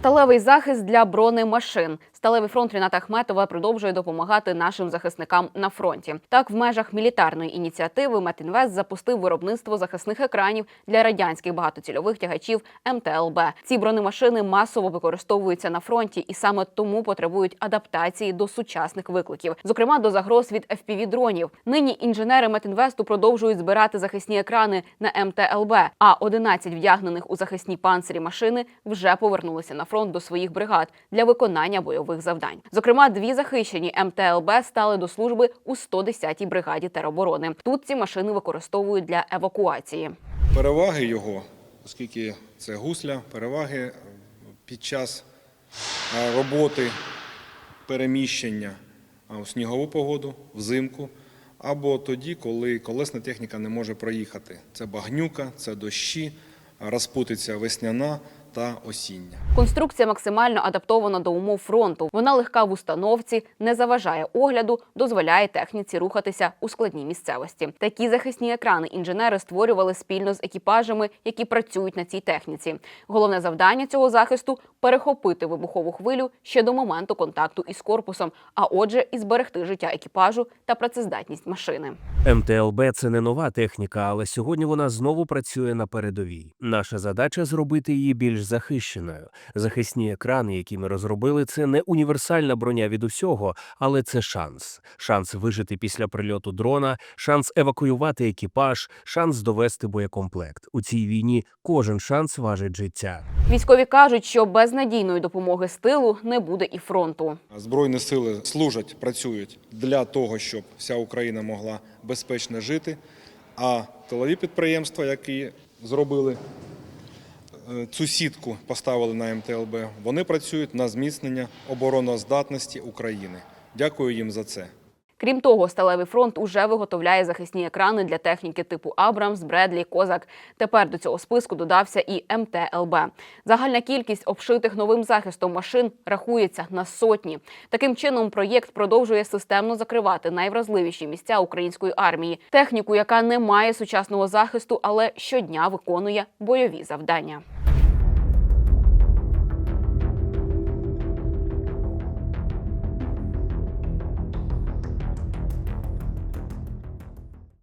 Сталевий захист для бронемашин. Сталевий фронт Ріната Ахметова продовжує допомагати нашим захисникам на фронті. Так, в межах мілітарної ініціативи Метінвест запустив виробництво захисних екранів для радянських багатоцільових тягачів МТЛБ. Ці бронемашини масово використовуються на фронті і саме тому потребують адаптації до сучасних викликів, зокрема до загроз від fpv дронів. Нині інженери Метінвесту продовжують збирати захисні екрани на МТЛБ. А 11 вдягнених у захисні панцирі машини вже повернулися на фронт до своїх бригад для виконання бойових завдань. Зокрема, дві захищені МТЛБ стали до служби у 110-й бригаді тероборони. Тут ці машини використовують для евакуації. Переваги його, оскільки це гусля, переваги під час е, роботи, переміщення у снігову погоду, взимку, або тоді, коли колесна техніка не може проїхати. Це багнюка, це дощі, розпутиця весняна та осіння. Конструкція максимально адаптована до умов фронту. Вона легка в установці, не заважає огляду, дозволяє техніці рухатися у складній місцевості. Такі захисні екрани інженери створювали спільно з екіпажами, які працюють на цій техніці. Головне завдання цього захисту перехопити вибухову хвилю ще до моменту контакту із корпусом, а отже, і зберегти життя екіпажу та працездатність машини. МТЛБ це не нова техніка, але сьогодні вона знову працює на передовій. Наша задача зробити її більш захищеною. Захисні екрани, які ми розробили, це не універсальна броня від усього, але це шанс. Шанс вижити після прильоту дрона, шанс евакуювати екіпаж, шанс довести боєкомплект. У цій війні кожен шанс важить життя. Військові кажуть, що без надійної допомоги з тилу не буде і фронту. Збройні сили служать, працюють для того, щоб вся Україна могла безпечно жити. А тилові підприємства, які зробили цю сітку, поставили на МТЛБ, вони працюють на зміцнення обороноздатності України. Дякую їм за це. Крім того, сталевий фронт уже виготовляє захисні екрани для техніки типу Абрамс, Бредлі, Козак. Тепер до цього списку додався і МТЛБ. Загальна кількість обшитих новим захистом машин рахується на сотні. Таким чином, проєкт продовжує системно закривати найвразливіші місця української армії, техніку, яка не має сучасного захисту, але щодня виконує бойові завдання.